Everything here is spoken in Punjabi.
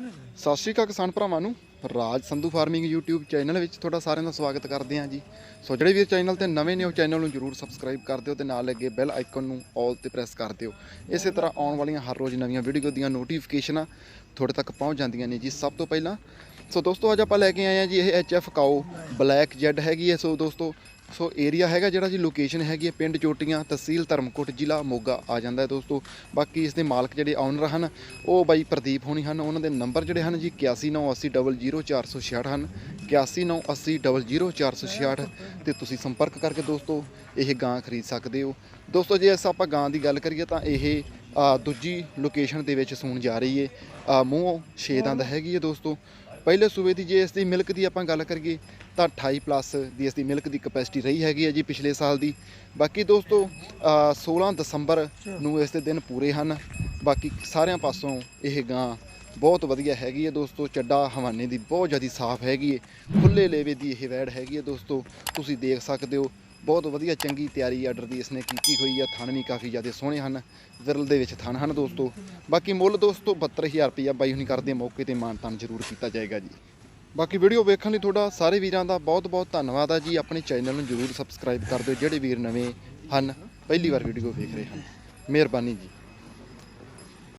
ਸਤਿ ਸ਼੍ਰੀ ਅਕਾਲ ਕਿਸਾਨ ਭਰਾਵਾਂ ਨੂੰ। Raj Sandhu farming YouTube channel ਵਿੱਚ ਤੁਹਾਡਾ ਸਾਰਿਆਂ ਦਾ ਸਵਾਗਤ ਕਰਦੇ ਹਾਂ ਜੀ। ਸੋ ਜਿਹੜੇ ਵੀਰ ਚੈਨਲ ਤੇ ਨਵੇਂ ਨੇ, ਉਹ ਚੈਨਲ ਨੂੰ ਜਰੂਰ ਸਬਸਕ੍ਰਾਈਬ ਕਰ ਦਿਓ ਤੇ ਨਾਲ ਲੱਗੇ ਬੈਲ ਆਈਕਨ ਨੂੰ ਆਲ ਤੇ ਪ੍ਰੈਸ ਕਰ ਦਿਓ। ਇਸੇ ਤਰ੍ਹਾਂ ਆਉਣ ਵਾਲੀਆਂ ਹਰ ਰੋਜ਼ ਨਵੀਆਂ ਵੀਡੀਓ ਦੀਆਂ ਨੋਟੀਫਿਕੇਸ਼ਨਾਂ ਤੁਹਾਡੇ ਤੱਕ ਪਹੁੰਚ ਜਾਂਦੀਆਂ ਨੇ ਜੀ ਸਭ ਤੋਂ ਪਹਿਲਾਂ। ਸੋ ਦੋਸਤੋ, ਅੱਜ ਆਪਾਂ ਲੈ ਕੇ ਆਏ ਹਾਂ ਜੀ ਇਹ ਐਚਐਫ ਕਾਓ ਬਲੈਕ ਜੈਡ ਹੈਗੀ ਹੈ। ਸੋ ਦੋਸਤੋ ਸੋ ਏਰੀਆ ਹੈਗਾ ਜਿਹੜਾ ਜੀ ਲੋਕੇਸ਼ਨ ਹੈਗੀ ਹੈ ਪਿੰਡ ਚੋਟੀਆਂ, ਤਹਿਸੀਲ ਧਰਮਕੋਟ, ਜ਼ਿਲ੍ਹਾ ਮੋਗਾ, ਆ ਜਾਂਦਾ ਹੈ ਦੋਸਤੋ। ਬਾਕੀ ਇਸ ਦੇ ਮਾਲਕ ਜਿਹੜੇ ਓਨਰ ਹਨ, ਉਹ ਬਾਈ ਪ੍ਰਦੀਪ ਹੋਣੀ ਹਨ। ਉਹਨਾਂ ਦੇ ਨੰਬਰ ਜਿਹੜੇ ਹਨ ਜੀ 8198000466 ਹਨ। 8198000466 ਤੇ ਤੁਸੀਂ ਸੰਪਰਕ ਕਰਕੇ ਦੋਸਤੋ ਇਹ ਗਾਂ ਖਰੀਦ ਸਕਦੇ ਹੋ। ਦੋਸਤੋ, ਜੇ ਅਸਾਂ ਆਪਾਂ ਗਾਂ ਦੀ ਗੱਲ ਕਰੀਏ ਤਾਂ ਇਹ ਦੂਜੀ ਲੋਕੇਸ਼ਨ ਦੇ ਵਿੱਚ ਸੂਣ ਜਾ ਰਹੀ ਹੈ ਮੂੰਹ ਛੇ ਦੰਦ ਹੈਗੀ ਹੈ ਦੋਸਤੋ। ਪਹਿਲੇ ਸੂਬੇ ਦੀ ਜੇ ਇਸ ਦੀ ਮਿਲਕ ਦੀ ਆਪਾਂ ਗੱਲ ਕਰੀਏ ਤਾਂ 28 ਪਲੱਸ ਦੀ ਇਸ ਦੀ ਮਿਲਕ ਦੀ ਕਪੈਸਿਟੀ ਰਹੀ ਹੈਗੀ ਹੈ ਜੀ ਪਿਛਲੇ ਸਾਲ ਦੀ। ਬਾਕੀ ਦੋਸਤੋ ਅ, 16 ਦਸੰਬਰ ਨੂੰ ਇਸ ਦੇ ਦਿਨ ਪੂਰੇ ਹਨ। ਬਾਕੀ ਸਾਰਿਆਂ ਪਾਸੋਂ ਇਹ ਗਾਂ ਬਹੁਤ ਵਧੀਆ ਹੈਗੀ ਹੈ ਦੋਸਤੋ ਚੱਡਾ ਹਵਾਨੇ ਦੀ ਬਹੁਤ ਜ਼ਿਆਦਾ ਸਾਫ਼ ਹੈਗੀ ਹੈ। ਖੁੱਲੇ ਲੇਵੇ ਦੀ ਇਹ ਵੈੜ ਹੈਗੀ ਹੈ ਦੋਸਤੋ ਤੁਸੀਂ ਦੇਖ ਸਕਦੇ ਹੋ। ਬਹੁਤ ਵਧੀਆ ਚੰਗੀ ਤਿਆਰੀ ਆਰਡਰ ਦੀ ਇਸਨੇ ਕੀਤੀ ਹੋਈ ਹੈ ਥਣ ਵੀ ਕਾਫੀ ਜ਼ਿਆਦਾ ਸੋਹਣੇ ਹਨ। ਵਿਰਲ ਦੇ ਵਿੱਚ ਥਣ ਹਨ ਦੋਸਤੋ। ਬਾਕੀ ਮੁੱਲ ਦੋਸਤੋ 72000 ਰੁਪਇਆ ਬਾਈ ਹੁਣੀ ਕਰਦੇ ਮੌਕੇ ਤੇ ਮਾਨਤਾਨ ਜ਼ਰੂਰ ਕੀਤਾ ਜਾਏਗਾ ਜੀ। ਬਾਕੀ ਵੀਡੀਓ ਵੇਖਣ ਲਈ ਤੁਹਾਡਾ ਸਾਰੇ ਵੀਰਾਂ ਦਾ ਬਹੁਤ ਬਹੁਤ ਧੰਨਵਾਦ ਆ ਜੀ। ਆਪਣੇ ਚੈਨਲ ਨੂੰ ਜਰੂਰ ਸਬਸਕ੍ਰਾਈਬ ਕਰ ਦਿਓ। ਜਿਹੜੇ ਵੀਰ ਨਵੇਂ ਹਨ, ਪਹਿਲੀ ਵਾਰ ਵੀਡੀਓ ਵੇਖ ਰਹੇ ਹਨ। ਮਿਹਰਬਾਨੀ ਜੀ।